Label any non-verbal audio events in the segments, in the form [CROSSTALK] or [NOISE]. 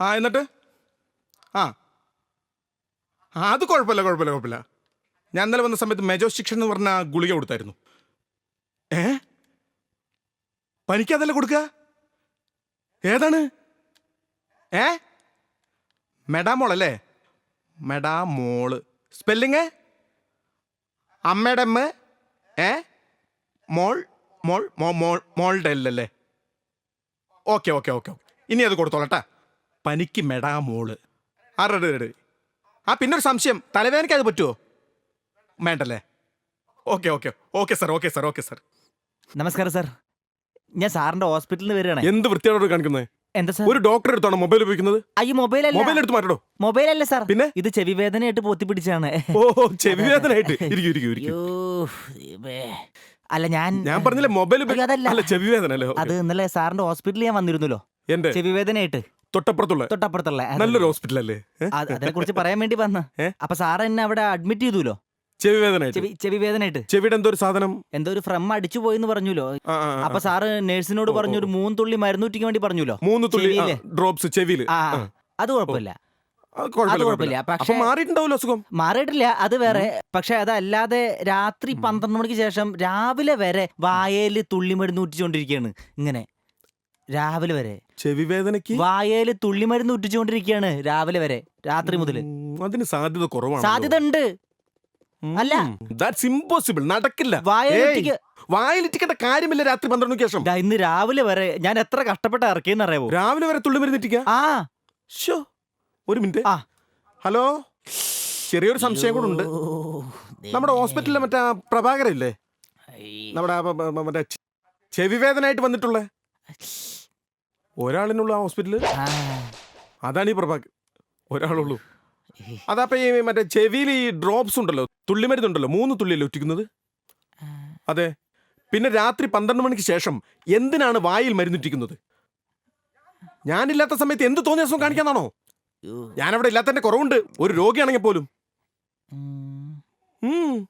ആ എന്നിട്ട്? ആ. ആ അത് കുഴപ്പമില്ല കുഴപ്പമില്ല കുഴപ്പമില്ല. ഞാൻ ഇന്നലെ വന്ന സമയത്ത് മെജോ ശിക്ഷൻ എന്ന് പറഞ്ഞ ഗുളിക കൊടുത്തായിരുന്നു. ഏ? പനിക്കതല്ല കൊടുക്കുക ഏതാണ്? ഏ? മെഡാമോൾ അല്ലേ മെഡാമോൾ. സ്പെല്ലിങ്? അമ്മയുടെ അമ്മ ഏ? മോൾ മോൾ മോൾ മോളുടെ അല്ലല്ലേ ഓക്കെ ഓക്കെ ഓക്കെ ഓക്കെ. ഇനി അത് കൊടുത്തോളട്ടാ പനിക്ക് മെടാ മോൾ. റെഡി റെഡി ആ പിന്നെ ഒരു സംശയം. തലവേദനയ്ക്ക് അത് പറ്റുമോ വേണ്ടല്ലേ? Okay okay. Okay sir okay sir okay sir. നമസ്കാരം സാർ. ഞാൻ സാറിന്റെ ഹോസ്പിറ്റലിൽ നിന്ന് വരികയാണ്. എന്ത് വൃത്തിയോട് കാണിക്കുന്നത് എന്താ സാർ? ഒരു ഡോക്ടർ എടുത്താണ് മൊബൈൽ ഉപയോഗിക്കുന്നത്? അയ്യോ മൊബൈൽ മൊബൈൽ എടുത്ത് മാറ്റടോ മൊബൈൽ അല്ല സാർ. പിന്നെ? ഇത് ചെവി വേദനയായിട്ട് പൊത്തിപ്പിടിച്ചാണ് ഓ ചെവി വേദനയായിട്ട്. ഇരിക്കും ഇരിക്കും ഇരിക്കും. അല്ല ഞാൻ ഞാൻ പറഞ്ഞില്ലേ മൊബൈൽ. അല്ല ചെവി വേദന അല്ലേ? അത് ഇന്നലെ സാറിന്റെ ഹോസ്പിറ്റലിൽ ഞാൻ വന്നിരുന്നല്ലോ. എന്റെ ചെവി വേദനയായിട്ട്. തൊട്ടപ്പുറത്തുള്ള തൊട്ടപ്പുറത്തുള്ള അത്. നല്ലൊരു ഹോസ്പിറ്റൽ അല്ലേ? അതിനെ കുറിച്ച് പറയാൻ വേണ്ടി വന്ന? അപ്പൊ സാറ് എന്നെ അവിടെ അഡ്മിറ്റ് ചെയ്തുല്ലോ ചെവി വേദന ചെവി ചെവി വേദനയായിട്ട്. ചെവിയുടെ എന്തോ ഒരു സാധനം? എന്തോ ഒരു ഫ്രം അടിച്ചു പോയെന്ന് പറഞ്ഞല്ലോ ആ, ആ, ആ. അപ്പൊ സാറ് നേഴ്സിനോട് പറഞ്ഞു ഒരു മൂന്ന് തുള്ളി മരുന്നൂറ്റിക്ക് വേണ്ടി പറഞ്ഞല്ലോ മൂന്ന് തുള്ളി ചെവിയിൽ. ഡ്രോപ്സ് ചെവിയിൽ ആ അത് കുഴപ്പമില്ല. അത് കുഴപ്പമില്ല കുഴപ്പമില്ല. അപ്പൊ പക്ഷെ അസുഖം? മാറിയിട്ടില്ല അത് വേറെ. പക്ഷെ അതല്ലാതെ രാത്രി പന്ത്രണ്ട് മണിക്ക് ശേഷം രാവിലെ വരെ വായേൽ തുള്ളി മരുന്ന് ഊറ്റിച്ചോണ്ടിരിക്കുകയാണ് ഇങ്ങനെ. രാവിലെ വരെ. ചെവി വേദനയ്ക്ക്? വായേൽ തുള്ളിമരുന്ന് ഉറ്റിച്ചുകൊണ്ടിരിക്കുകയാണ് രാവിലെ വരെ രാത്രി മുതൽ അതിന് സാധ്യത കുറവാണ് സാധ്യത ഉണ്ട് അല്ല. ദാറ്റ്സ് ഇമ്പോസിബിൾ നടക്കില്ല. വായലിറ്റിക്കേണ്ട കാര്യമില്ല രാത്രി പന്ത്രണ്ട് ശേഷം. ഇന്ന് രാവിലെ വരെ ഞാൻ എത്ര കഷ്ടപ്പെട്ട ഇറക്കിയെന്ന് അറിയാവോ? രാവിലെ വരെ തുള്ളി മരുന്നിട്ടിക്ക ആ. ഷോ ഒരു മിനിറ്റ്. ആ. ഹലോ? ചെറിയൊരു സംശയം കൂടെ ഉണ്ട്. നമ്മുടെ. ഹോസ്പിറ്റലിലെ മറ്റേ പ്രഭാകരല്ലേ. നമ്മുടെ മറ്റേ ചെവി വേദനയായിട്ട് വന്നിട്ടുള്ള ഒരാളിനുള്ള ആ ഹോസ്പിറ്റലിൽ ആ. അതാണ് ഈ പ്രഭാക്. ഒരാളുള്ളൂ. അതപ്പോ ഈ മറ്റേ ചെവിയിൽ ഈ ഡ്രോപ്സ് ഉണ്ടല്ലോ തുള്ളിമരുന്നുണ്ടല്ലോ മൂന്ന് തുള്ളിയല്ലേ ഒറ്റിക്കുന്നത്? അതെ. പിന്നെ രാത്രി പന്ത്രണ്ട് മണിക്ക് ശേഷം എന്തിനാണ് വായിൽ മരുന്നിട്ടിക്കുന്നത് ഞാനില്ലാത്ത സമയത്ത് എന്ത് തോന്നിയ ദിവസം കാണിക്കാന്നാണോ. ഞാനവിടെ ഇല്ലാത്തതിന്റെ കുറവുണ്ട്. ഒരു രോഗിയാണെങ്കിൽ പോലും. ഉം.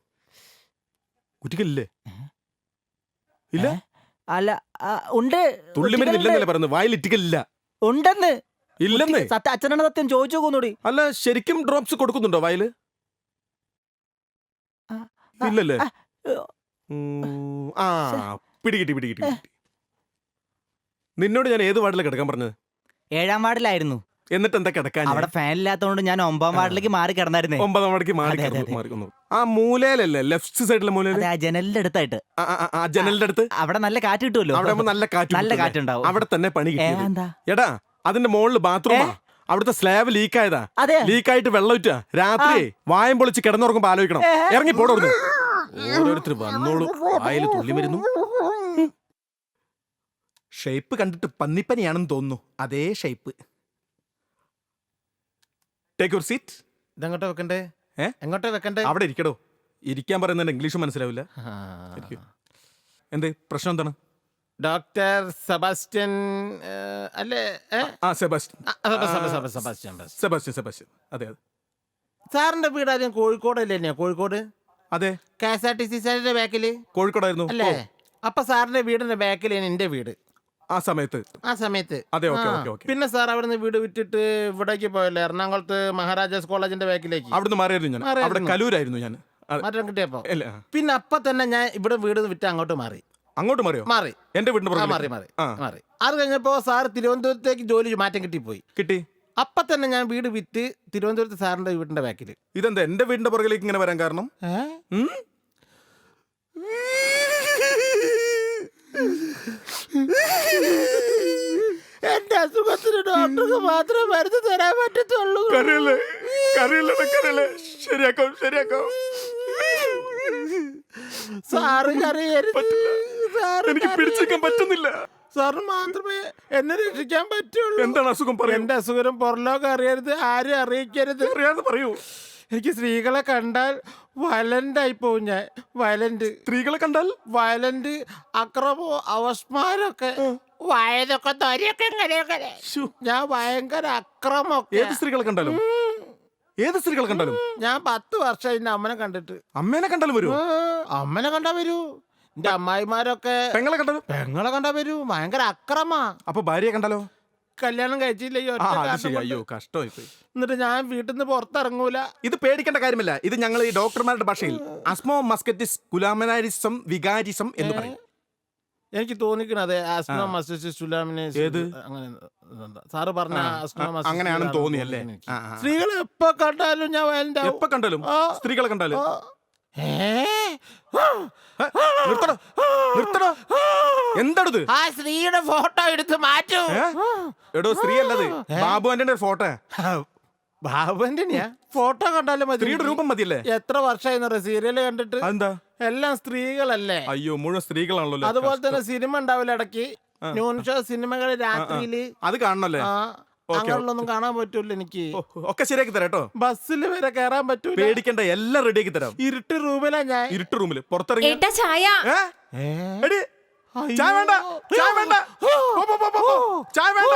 ഇല്ല? അല്ല ആ, ഉണ്ട്. തുള്ളിമരുന്ന് ഇല്ലെന്നല്ലേ പറയുന്നത് വായിൽ ഇറ്റിക്കലില്ല ഉണ്ടെന്ന്. ഇല്ലെന്നേ. സത്യ അച്ഛനാണ് സത്യം ചോദിച്ചു നോക്കുന്നൂടി. അല്ല ശരിക്കും ഡ്രോപ്സ് കൊടുക്കുന്നുണ്ടോ വായിൽ ആ, ആ, ഇല്ലല്ലേ? ആ, ഏ, ഉം, ആ പിടികിട്ടി പിടികിട്ടി പിടികിട്ടി. നിന്നോട് ഞാൻ ഏത് വാർഡിലാണ് കിടക്കാൻ പറഞ്ഞത്? ഏഴാം വാർഡിലായിരുന്നു. എന്നിട്ട് എന്താ കിടക്കാൻ? അവിടെ ഫാൻ ഇല്ലാത്തതുകൊണ്ട് ഞാൻ ഒമ്പതാം വാർഡിലേക്ക് മാറി കിടന്നായിരുന്നു. ഒമ്പതാം വാർഡിക്ക് മാറി അതെ, കിടന്നു, അതെ. മാറി കിടന്നു. ആ മൂലയിലല്ലേ? ലെഫ്റ്റ് സൈഡിലെ മൂലയിൽ? അതെ ആ ജനലിന്റെ അടുത്തായിട്ട്. ആ, ആ, ആ, ആ ജനലിന്റെ അടുത്ത്? അവിടെ നല്ല കാറ്റ് കിട്ടുമല്ലോ. അവിടെ ആവുമ്പോ നല്ല കാറ്റ് നല്ല കാറ്റ് ഉണ്ടാവും. അവിടെ തന്നെ പണി ഏ, കിട്ടിയത്. എന്താ? എടാ അതിന്റെ മുകളിൽ ബാത്റൂമാ. അവിടുത്തെ സ്ലാബ് ലീക്ക് ആയതാ അതെ. ലീക്ക് ആയിട്ട് വെള്ളം ഉറ്റാ രാത്രി വായം പൊളിച്ച് കിടന്നുറങ്ങുമ്പോ ആലോചിക്കണം. ഇറങ്ങി പോടോർന്ന് ഓരോരുത്തർ വന്നോളൂ. വായിൽ തുള്ളി വരുന്നു. ഷേപ്പ് കണ്ടിട്ട് പന്നിപ്പനിയാണെന്ന് തോന്നുന്നു. അതേ ഷേപ്പ്. ടേക്ക് യുവർ സീറ്റ് ഇതെങ്ങോട്ടെ വെക്കണ്ടേ? ഏ? എങ്ങോട്ടെ വെക്കണ്ടേ? അവിടെ ഇരിക്കടോ. ഇരിക്കാൻ പറയുന്നതിന്റെ ഇംഗ്ലീഷ് മനസ്സിലാവില്ല. ആ. ഇരിക്കൂ. എന്ത്? പ്രശ്നം എന്താണ്? ഡോക്ടർ സെബാസ്റ്റ്യൻ ഏ, അല്ലേ? ഏ? ആ സെബാസ്റ്റ്യൻ. ആ, സെബ- സെബ- സെബ- സെബാസ്റ്റ്യൻ ബസ്. സെബാസ്റ്റ്യൻ. സെബാസ്റ്റ്യൻ അതെ അതെ. സാറിന്റെ വീട് ആദ്യം കോഴിക്കോടല്ലേ തന്നെയാ കോഴിക്കോട്? അതെ. K S R T C സാറിന്റെ ബാക്കിൽ? കോഴിക്കോടായിരുന്നു. അല്ലേ? അപ്പൊ സാറിന്റെ വീടിന്റെ ബാക്കിൽ എന്റെ വീട്. ആ സമയത്ത്. ആ സമയത്ത്. അതെ ഓക്കെ. Okay okay. പിന്നെ സാർ അവിടുന്ന് വീട് വിറ്റിട്ട് ഇവിടേക്ക് പോയല്ലേ? എറണാകുളത്ത് മഹാരാജാസ് കോളേജിന്റെ ബാക്കിലേക്ക്? അവിടുന്ന് മാറിയായിരുന്നു ഞാൻ. അവിടെ. കലൂരായിരുന്നു ഞാൻ. മാറ്റം കിട്ടിയപ്പോ? അല്ല പിന്നെ അപ്പൊ തന്നെ ഞാൻ ഇവിടെ വീട് വിറ്റ് അങ്ങോട്ട് മാറി. അങ്ങോട്ട് മാറിയോ? മാറി. എന്റെ വീടിന്റെ മാറി മാറി മാറി. അത് കഴിഞ്ഞപ്പോ സാർ തിരുവനന്തപുരത്തേക്ക് ജോലി മാറ്റം കിട്ടിപ്പോയി. കിട്ടി? അപ്പൊ തന്നെ ഞാൻ വീട് വിറ്റ് തിരുവനന്തപുരത്ത് സാറിന്റെ വീടിന്റെ ബാക്കിൽ ഇതെന്താ എന്റെ വീടിന്റെ പുറകിലേക്ക് ഇങ്ങനെ വരാൻ കാരണം? എന്റെ അസുഖത്തിന് ഡോക്ടർക്ക് മാത്രമേ മരുന്ന് തരാൻ പറ്റത്തുള്ളൂ. കരയല്ലേ? കരയല്ലേ കരയല്ലേ? ശരിയാക്കാം ശരിയാക്കാം? സാറ് കരയരുത്. എനിക്ക് പിടിച്ചേക്കാൻ പറ്റുന്നില്ല. സാറിന് മാത്രമേ എന്നെ രക്ഷിക്കാൻ പറ്റുള്ളൂ. എന്താണ് അസുഖം പറയൂ? എന്റെ അസുഖം പുറലോകം അറിയരുത് ആരും അറിയിക്കരുത്. അറിയാതെ പറയൂ. എനിക്ക് സ്ത്രീകളെ കണ്ടാൽ വയലന്റ് ആയി പോവും ഞാൻ. വയലന്റ് സ്ത്രീകളെ കണ്ടാൽ? വയലന്റ് അക്രമോ അവസ്മാരൊക്കെ വയതൊക്കെ തൊരയൊക്കെ ഇങ്ങനെയൊക്കെ ഞാൻ ഭയങ്കര അക്രമൊക്കെ ഏത് സ്ത്രീകളെ കണ്ടാലും? ഏത് സ്ത്രീകളെ കണ്ടാലും? ഞാൻ പത്ത് വർഷം എന്റെ അമ്മനെ കണ്ടിട്ട്. അമ്മേനെ കണ്ടാലും വരൂ? അമ്മനെ കണ്ടാ വരൂ. എന്റെ അമ്മായിമാരൊക്കെ പെങ്ങളെ കണ്ടാലും പെങ്ങളെ കണ്ടാ വരൂ. ഭയങ്കര അക്രമാ. അപ്പൊ ഭാര്യയെ കണ്ടാലോ? കല്യാണം കഴിച്ചില്ല ഈ ഒറ്റ അത് കാരണം ശരി കൊണ്ട്. അയ്യോ കഷ്ടമായി പോയി എന്നിട്ട് ഞാൻ വീട്ടിൽ നിന്ന് പുറത്തിറങ്ങൂല ഇത് പേടിക്കേണ്ട കാര്യമില്ല ഇത് ഞങ്ങൾ ഈ ഡോക്ടർമാരുടെ ഭാഷയിൽ അസ്മോ മസ്കറ്റിസ് കുലാമനാരിസം വികാരിസം എന്ന് പറയും എനിക്ക് തോന്നിക്കണ അതെ ആസ്മ ആ. മസ്റ്റിസ് ഏത്? അങ്ങനെ. സാറ് പറഞ്ഞ ആ, ആസ്മ ആ, മസ്റ്റിസ് അങ്ങനെയാണെന്ന് തോന്നി? എനിക്ക്. ആ, ആ. സ്ത്രീകൾ എപ്പോ കണ്ടാലും ഞാൻ ആവും. എപ്പോ കണ്ടാലും ആ. സ്ത്രീകളെ കണ്ടാലും ഏ? നിർത്തടോ എന്താണിത്? ആ സ്ത്രീയുടെ ഫോട്ടോ എടുത്ത് മാറ്റൂ. ഏ? എടോ സ്ത്രീ അല്ലത്. ബാബു ആന്റണിയുടെ ഫോട്ടോ. ബാബുവിന്റെ ഫോട്ടോ കണ്ടാലും മതി. സ്ത്രീയുടെ രൂപം മതിയല്ലേ? എത്ര വർഷമായി സീരിയൽ കണ്ടിട്ട് അതെന്താ? എല്ലാം സ്ത്രീകളല്ലേ? അയ്യോ മുഴുവൻ സ്ത്രീകളാണല്ലോ അതുപോലെ തന്നെ സിനിമ ഉണ്ടാവില്ല ഇടയ്ക്ക്. ന്യൂൺ ഷോ സിനിമകൾ രാത്രിയിൽ. അത് കാണണല്ലേ? ആ. അങ്ങനെയുള്ളൊന്നും കാണാൻ പറ്റൂല എനിക്ക്. ഒക്കെ ശരിയാക്കി തരാം കേട്ടോ. ബസ്സിൽ വരെ കയറാൻ പറ്റൂല. പേടിക്കണ്ട എല്ലാം റെഡിയാക്കി തരാം. ഇരുട്ട് റൂമിലാ ഞാൻ. ഇരുട്ട് റൂമിൽ പുറത്തിറങ്ങി ഏട്ടാ ചായ? എടി, ചായ വേണ്ട ചായ വേണ്ട. ചായ വേണ്ട.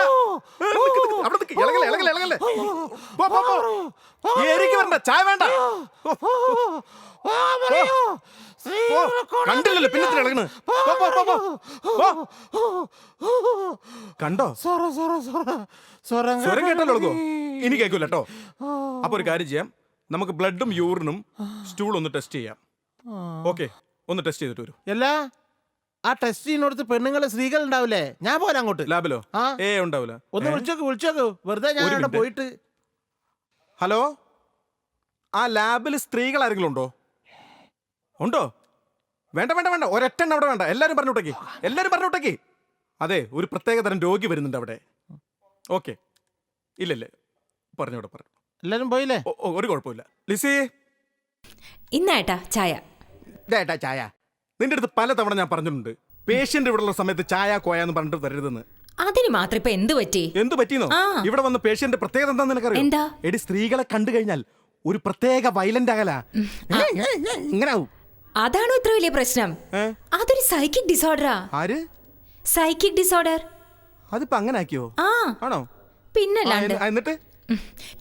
അവിടെ. ഇളകല്ലേ ഇളകല്ലേ ഇളകല്ലേ. പോ, പോ, പോ. ഈ ഏരിയക്ക് വരണ്ട ചായ വേണ്ട. കണ്ടില്ലല്ലോ പിന്നെ ഇളകണ്. കണ്ടോ. സ്വരം കേട്ടല്ലോ. ഇനി കേൾക്കൂല കേട്ടോ. അപ്പൊ ഒരു കാര്യം ചെയ്യാം. നമുക്ക് ബ്ലഡും യൂറിനും സ്റ്റൂൾ ഒന്ന് ടെസ്റ്റ് ചെയ്യാം. ഓക്കെ ഒന്ന് ടെസ്റ്റ് ചെയ്തിട്ട് വരൂ. അല്ല ആ ടെസ്റ്റ് ചെയ്യുന്നിടത്ത് പെണ്ണുങ്ങളെ സ്ത്രീകൾ ഉണ്ടാവില്ലേ? ഞാൻ പോരാ അങ്ങോട്ട്. ലാബിലോ? ഏ ഉണ്ടാവില്ല. ഒന്ന് വിളിച്ചോക്ക് വിളിച്ചോക്ക്. വെറുതെ ഞാൻ അവിടെ പോയിട്ട്. ഹലോ? ആ ലാബിൽ സ്ത്രീകൾ ആരെങ്കിലും ഉണ്ടോ? ഉണ്ടോ? വേണ്ട വേണ്ട വേണ്ട. ഒരൊറ്റെണ്ണം അവിടെ വേണ്ട. എല്ലാവരും പറഞ്ഞു വിട്ടേക്ക്. എല്ലാരും പറഞ്ഞു വിട്ടേക്ക്. അതെ ഒരു പ്രത്യേക തരം രോഗി വരുന്നുണ്ട് അവിടെ. ഓക്കെ. ഇല്ലല്ലേ. പറഞ്ഞു ഇവിടെ പറഞ്ഞു. എല്ലാരും പോയില്ലേ? ഒരു കുഴപ്പമില്ല. ലിസി? ഇന്നേട്ടാ ചായ. ദേട്ടാ ചായ. നിന്റെ അടുത്ത് പലതവണ ഞാൻ പറഞ്ഞിട്ടുണ്ട്. പേഷ്യന്റ് ഇവിടെയുള്ള ഉള്ള സമയത്ത് ചായ കോയ എന്ന് പറഞ്ഞിട്ട് തരരുതെന്ന് അതിന് മാത്രം ഇപ്പൊ എന്ത് പറ്റി? എന്ത് പറ്റിയെന്നോ. ഇവിടെ വന്ന പേഷ്യന്റ് പ്രത്യേകത എന്താന്ന് നിനക്കറിയോ? എന്താ? എടി സ്ത്രീകളെ കണ്ടു കഴിഞ്ഞാൽ ഒരു പ്രത്യേക വയലന്റ് അകല ഇങ്ങനെ ആവും. അതാണോ ഇത്ര വലിയ പ്രശ്നം? അതൊരു സൈക്കിക് ഡിസോർഡറാ ആര്? സൈക്കിക് ഡിസോർഡർ അതിപ്പോ അങ്ങനെ ആക്കിയോ ആ. ആണോ? പിന്നെ പിന്നല്ലാണ്ട് എന്നിട്ട്?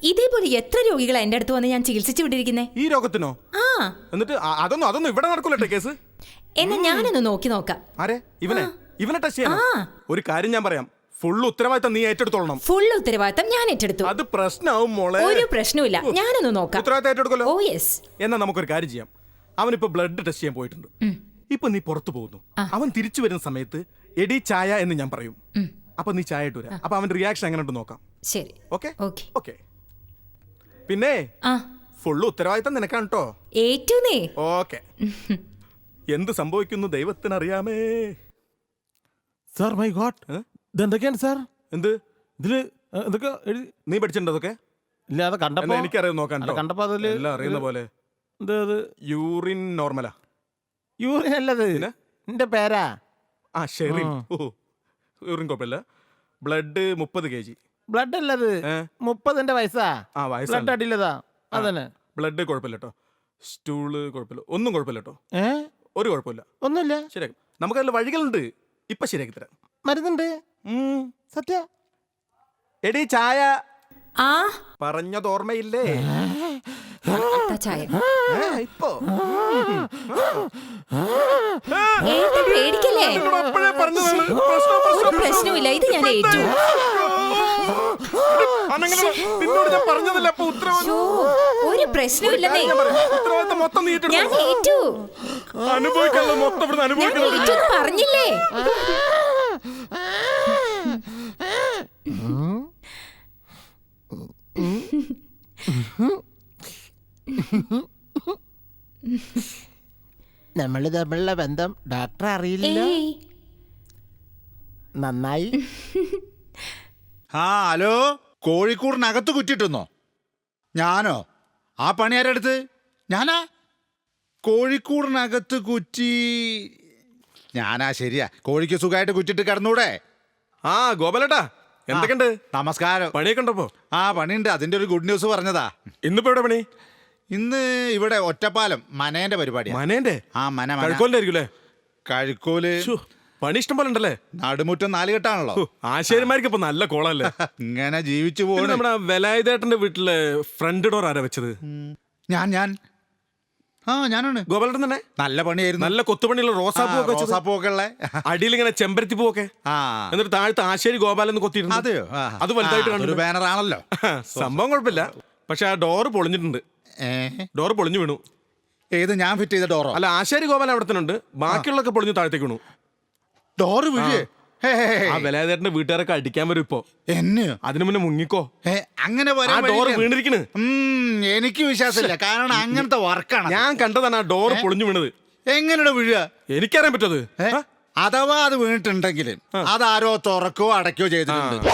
ഇതേപോലെ എത്ര രോഗികളാ എന്റെ അടുത്ത് വന്ന് ഞാൻ ചികിത്സിച്ചു വിട്ടിരിക്കുന്നേ? ഈ രോഗത്തിനോ? ആ. എന്നിട്ട് അതൊന്നും അതൊന്നും ഇവിടെ നടക്കൂലട്ടെ കേസ്. എന്നാ ഞാനൊന്ന് നോക്കി നോക്കാം. ആരെ? ഇവനെ? ഇവനെ ടച്ച് ചെയ്യണം ഒരു കാര്യം ഞാൻ പറയാം. ഫുൾ ഉത്തരവാദിത്തം നീ ഏറ്റെടുത്തോളണം. ഫുൾ ഉത്തരവാദിത്തം ഞാൻ ഏറ്റെടുത്തു. അത് പ്രശ്നമാവും മോളെ. ഒരു പ്രശ്നവും പ്രശ്നവുമില്ല. ഞാനൊന്ന് നോക്കാം. ഉത്തരവാദിത്തം ഏറ്റെടുക്കല്ലോ. ഓ യെസ് എന്നാ നമുക്കൊരു കാര്യം ചെയ്യാം. അവനിപ്പോ ബ്ലഡ് ടെസ്റ്റ് ചെയ്യാൻ പോയിട്ടുണ്ട്. ഇപ്പൊ നീ പുറത്തു പോകുന്നു. അവൻ തിരിച്ചു വരുന്ന സമയത്ത് എടി ചായ എന്ന് ഞാൻ പറയും. അപ്പൊ നീ ചായ ഇട്ട് വരാം. അപ്പൊ അവന്റെ റിയാക്ഷൻ എങ്ങനെ ഉണ്ട് നോക്കാം. ശരി. ഓക്കെ? പിന്നെ ഫുള്ള് ഉത്തരവാദിത്തം നിനക്കാണ് കേട്ടോ ഓക്കെ. എന്ത് സംഭവിക്കുന്നു ദൈവത്തിനറിയാമേ. Sir my god? ഇതെന്തൊക്കെയാണ് സാർ എന്ത്? ഇതിൽ എന്തൊക്കെ നീ പഠിച്ചിട്ടുണ്ടോ അതൊക്കെ? ഇല്ല അത് കണ്ടപ്പോ എനിക്കറിയാം നോക്കാൻ. കണ്ടപ്പോ അതിൽ എല്ലാം അറിയുന്ന പോലെ. ഇത് യൂറിൻ നോർമലാ. യൂറിൻ അല്ലത്? എന്റെ പേരാ. ആ ഷെറിൻ. ഓ യൂറിൻ കുഴപ്പമില്ല. ബ്ലഡ് മുപ്പത് കെ ജി. ബ്ലഡ് അല്ലത്? മുപ്പതിന്റെ വയസ്സാ. ആ ബ്ലഡ് വയസ്സാണ് അടിയിലതാ അതന്നെ. ബ്ലഡ് കുഴപ്പമില്ല കേട്ടോ സ്റ്റൂൾ കുഴപ്പമില്ല. ഒന്നും കുഴപ്പമില്ല കേട്ടോ ഏ? ഒരു കുഴപ്പമില്ല. ഒന്നുമില്ല. ശരിയാക്കും. നമുക്കതിൽ വഴികളുണ്ട്. ഇപ്പൊ ശരിയാക്കി തരാം. മരുന്നുണ്ട്. സത്യ. എടി ചായ. ആ. പറഞ്ഞത് ഓർമ്മയില്ലേ ദാ ചായ ഇപ്പോ ഏട്ടാ പേടിക്കല്ലേ നിന്നോട് അപ്പോഴേ പറഞ്ഞതാണ്. പ്രശ്നം, പ്രശ്നം, ഒരു ഇത് ഞാൻ ഏറ്റു അനങ്ങനെ നിന്നോട് ഞാൻ പറഞ്ഞതല്ല അപ്പൊ ഉത്തരവാദിത്തം ഷോ ഒരു പ്രശ്നവുമില്ലെന്നേ ഞാൻ പറയാം. ഉത്തരവാദിത്തം മൊത്തം നീ ഞാൻ ഏറ്റെടുക്കണം. ഏറ്റു അനുഭവിക്കാനുള്ള മൊത്തം ഇവിടുന്ന് ഞാൻ അനുഭവിക്കണം ഏറ്റു എന്ന് പറഞ്ഞില്ലേ നമ്മൾ തമ്മിലുള്ള ബന്ധം ഡോക്ടർ അറിയില്ല. നന്നായി. ആ ഹലോ. കോഴിക്കൂറിനകത്ത് കുറ്റിട്ടുന്നോ? ഞാനോ? ആ പണി ആരെടുത്ത്? ഞാനാ? കോഴിക്കൂറിനകത്ത് കുറ്റി. ഞാനാ ശരിയാ. കോഴിക്ക് സുഖമായിട്ട് കുറ്റിട്ട് കിടന്നൂടെ? ആ ഗോപാലേട്ടാ എന്തൊക്കെയുണ്ട്? നമസ്കാരം. പണിയൊക്കെ ഉണ്ടപ്പോ? ആ പണിയുണ്ട്. അതിന്റെ ഒരു ഗുഡ് ന്യൂസ് പറഞ്ഞതാ. ഇന്നിപ്പോ എവിടെ പണി? ഇന്ന് ഇവിടെ ഒറ്റപ്പാലം മനേന്റെ പരിപാടി മനേന്റെ? ആ മന മന. കഴുക്കോലിന്റെ ആയിരിക്കും കഴുക്കോൽ പണി ഇഷ്ടം പോലെ ഉണ്ടല്ലേ? നടുമുറ്റം നാലുകെട്ടാണല്ലോ. ആശയന്മാർക്ക് ഇപ്പൊ നല്ല കോളല്ലേ? ഇങ്ങനെ ജീവിച്ചു പോകണം നമ്മുടെ വെലായുധേട്ടന്റെ വീട്ടിലെ ഫ്രണ്ട് ഡോർ ആരാ വെച്ചത്? ഞാൻ ഞാൻ. ആ ഞാനാണ്. ഗോപാലേട്ടൻ തന്നെ? നല്ല പണിയായിരുന്നു. നല്ല കൊത്തുപണിയുള്ള റോസാപ്പൂ ഒക്കെ വെച്ചത്? റോസാപ്പൂക്കെ ഉള്ള. അടിയിൽ ഇങ്ങനെ ചെമ്പരത്തി പൂവൊക്കെ? ആ. എന്നിട്ട് താഴത്ത് ആശേരി ഗോപാലൻ എന്ന് കൊത്തിയിരുന്നു അതെയോ? ആ. അത് വലുതായിട്ട് ആ, അതൊരു കണ്ടിട്ടുണ്ട്. ബാനർ ആണല്ലോ [LAUGHS] സംഭവം കുഴപ്പമില്ല. പക്ഷെ ആ ഡോറ് പൊളിഞ്ഞിട്ടുണ്ട്. ഡോറ് പൊളിഞ്ഞു വീണു. ഏത് ഞാൻ ഫിറ്റ് ചെയ്ത ഡോറോ? അല്ല ആശാരി ഗോപാലൻ അവിടെ തന്നെ ഉണ്ട് ബാക്കിയുള്ളൊക്കെ പൊളിഞ്ഞു താഴത്തേക്ക് വീണു. ഡോറ് വീഴേ. ആ വിലയേതേട്ടന്റെ വീട്ടുകാരൊക്കെ അടിക്കാൻ വരും ഇപ്പോ. എന്നെ? അതിനു മുന്നേ മുങ്ങിക്കോ. അങ്ങനെ ഡോറ്. വീണിരിക്കണ്. എനിക്ക് വിശ്വാസമില്ല. കാരണം അങ്ങനത്തെ വർക്കാണ് ഞാൻ കണ്ടതാണ് ആ ഡോർ പൊളിഞ്ഞു വീണത്. എങ്ങനെയാണ് വീഴുക? എനിക്കറിയാൻ പറ്റത് അഥവാ അത് വീണിട്ടുണ്ടെങ്കിൽ അതാരോ തുറക്കോ അടയ്ക്കോ ചെയ്തിട്ടുണ്ട്.